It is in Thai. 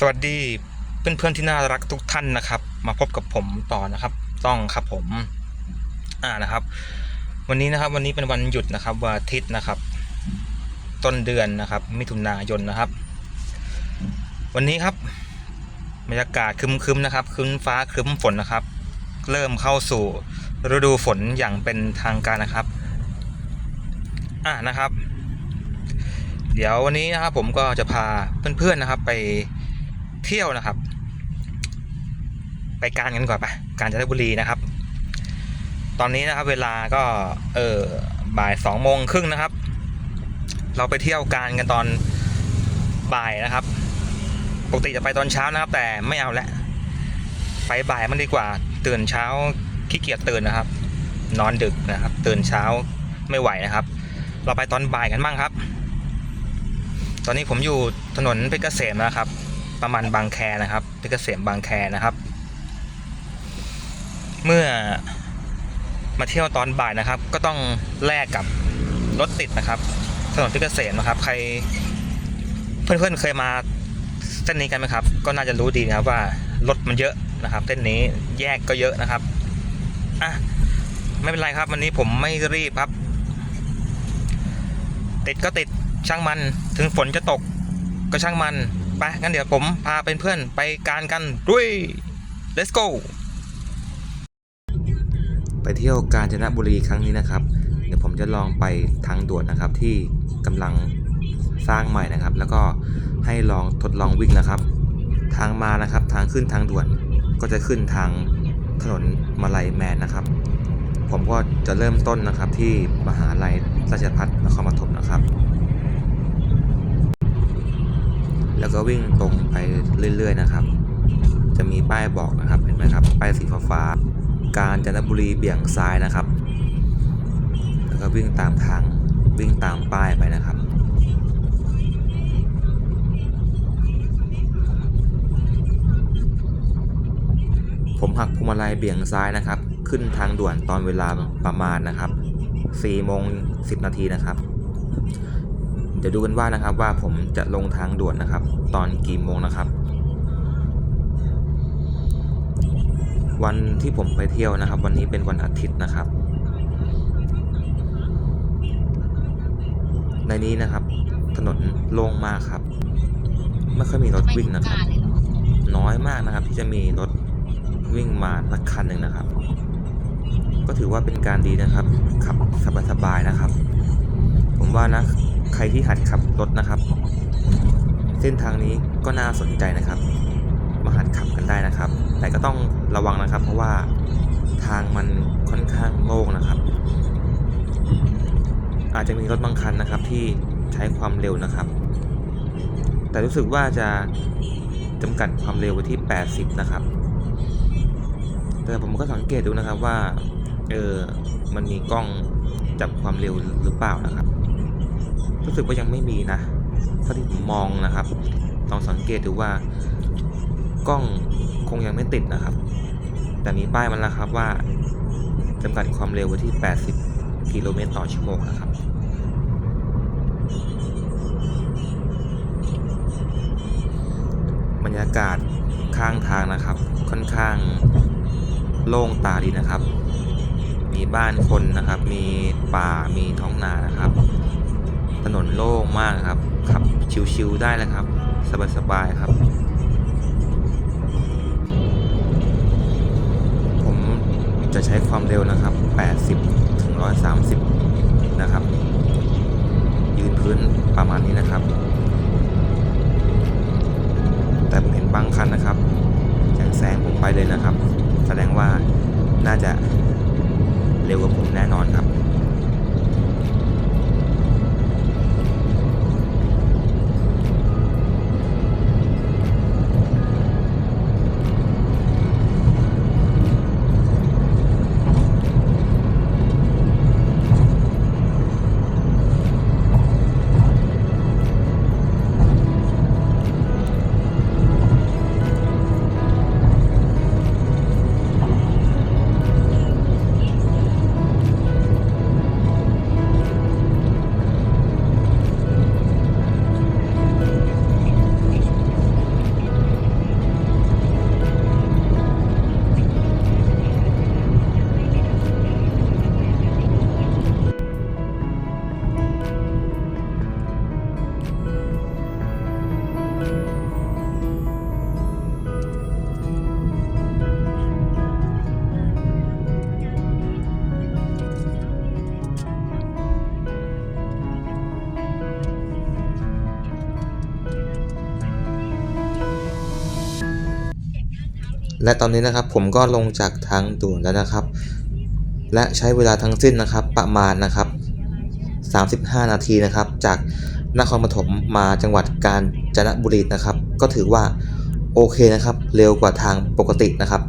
สวัสดีเพื่อนๆที่น่ารักทุกท่านนะครับ มาพบกับผมต่อนะครับ ต้องครับผม อ่านะครับ วันนี้นะครับ วันนี้เป็นวันหยุดนะครับวันอาทิตย์นะครับ ต้นเดือนนะครับ มิถุนายนนะครับ วันนี้ครับบรรยากาศครึมๆนะครับครึ้มฟ้าครึ้มฝนนะครับ เริ่มเข้าสู่ฤดูฝนอย่างเป็นทางการนะครับ อ่านะครับ เดี๋ยววันนี้นะครับผมก็จะพาเพื่อนๆนะครับ ไป เที่ยวนะครับ ไปการกันก่อนไปกาญจนบุรีนะครับ ตอนนี้นะครับ เวลาก็เออบ่ายสองโมงครึ่งนะครับ เราไปเที่ยวการกันตอนบ่ายนะครับปกติจะไปตอนเช้านะครับ แต่ไม่เอาละไปบ่ายมันดีกว่า ตื่นเช้าขี้เกียจตื่นนะครับ นอนดึกนะครับ ตื่นเช้าไม่ไหวนะครับ เราไปตอนบ่ายกันบ้างครับ ตอนนี้ผมอยู่ถนนเพชรเกษมนะครับ ประมาณบางแคนะครับเพชรเกษมบางแคนะครับ เมื่อมาเที่ยวตอนบ่ายนะครับ ก็ต้องแลกกับรถติดนะครับ ถนนเพชรเกษมนะครับ ใครเพื่อนๆเคยมาเส้นนี้กันไหมครับ ก็น่าจะรู้ดีนะครับว่ารถมันเยอะนะครับ เส้นนี้แยกก็เยอะนะครับอะไม่เป็นไรครับ วันนี้ผมไม่รีบครับ ติดก็ติดช่างมันถึงฝนจะตกก็ช่างมัน ไปงั้นเดี๋ยวผมพาเป็นเพื่อนไปการกันดุย let's go ไปเที่ยวกาญจนบุรีครั้งนี้นะครับ เดี๋ยวผมจะลองไปทางด่วนนะครับที่กำลังสร้างใหม่นะครับ แล้วก็ให้ลองทดลองวิ่งนะครับ ทางมานะครับทางขึ้นทางด่วนก็จะขึ้นทางถนนมาลัยแมนนะครับ ผมก็จะเริ่มต้นนะครับที่มหาลัยราชภัฏนครปฐมนะครับ แล้วก็วิ่งตรงไปเรื่อย ๆ นะครับ จะมีป้ายบอกนะครับเห็นไหมครับ ป้ายสีฟ้าๆการจันทบุรีเบี่ยงซ้ายนะครับ แล้วก็วิ่งตามทางวิ่งตามป้ายไปนะครับผมหักพวงมาลัยเบี่ยงซ้ายนะครับ ขึ้นทางด่วนตอนเวลาประมาณนะครับ4โมง10 นาทีนะครับ เดี๋ยวดูกันว่านะครับว่าผมจะลงทางด่วนนะครับ ตอนกี่โมงนะครับ วันที่ผมไปเที่ยวนะครับ วันนี้เป็นวันอาทิตย์นะครับ ในนี้นะครับ ถนนโล่งมากครับ ไม่ค่อยมีรถวิ่งนะครับ น้อยมากนะครับ ที่จะมีรถวิ่งมาสักคันหนึ่งนะครับ ก็ถือว่าเป็นการดีนะครับ ขับสบายๆนะครับ ผมว่านะ ใครที่หัดขับรถนะครับ เส้นทางนี้ก็น่าสนใจนะครับ มาหัดขับกันได้นะครับ แต่ก็ต้องระวังนะครับ เพราะว่าทางมันค่อนข้างโล่งนะครับ อาจจะมีรถบางคันนะครับที่ใช้ความเร็วนะครับ แต่รู้สึกว่าจะจำกัดความเร็วไว้ที่ 80 นะครับ แต่ผมก็สังเกตดูนะครับว่า เออ มันมีกล้องจับความเร็วหรือเปล่านะครับ รู้สึกว่ายังไม่มีนะเท่าที่ผมมองนะครับลองสังเกตดูว่ากล้องคงยังไม่ติดนะครับ แต่มีป้ายมันแล้วครับว่าจำกัดความเร็วไว้ที่ 80 กิโลเมตรต่อชั่วโมงนะครับบรรยากาศข้างทางนะครับ ค่อนข้างโล่งตาดีนะครับ มีบ้านคนนะครับ มีป่ามีท้องนานะครับ นนโล่งมากครับขับชิวๆได้เลยครับ สบายๆครับ ผมจะใช้ความเร็วนะครับ 80 ถึง 130 นะครับ ยืนพื้นประมาณนี้นะครับ และตอนนี้นะครับผมก็ลงจากทางด่วนแล้วนะครับ และใช้เวลาทั้งสิ้นนะครับประมาณนะครับ 35 นาทีนะครับ จากนครปฐมมาจังหวัดกาญจนบุรีนะครับ ก็ถือว่าโอเคนะครับ เร็วกว่าทางปกตินะครับ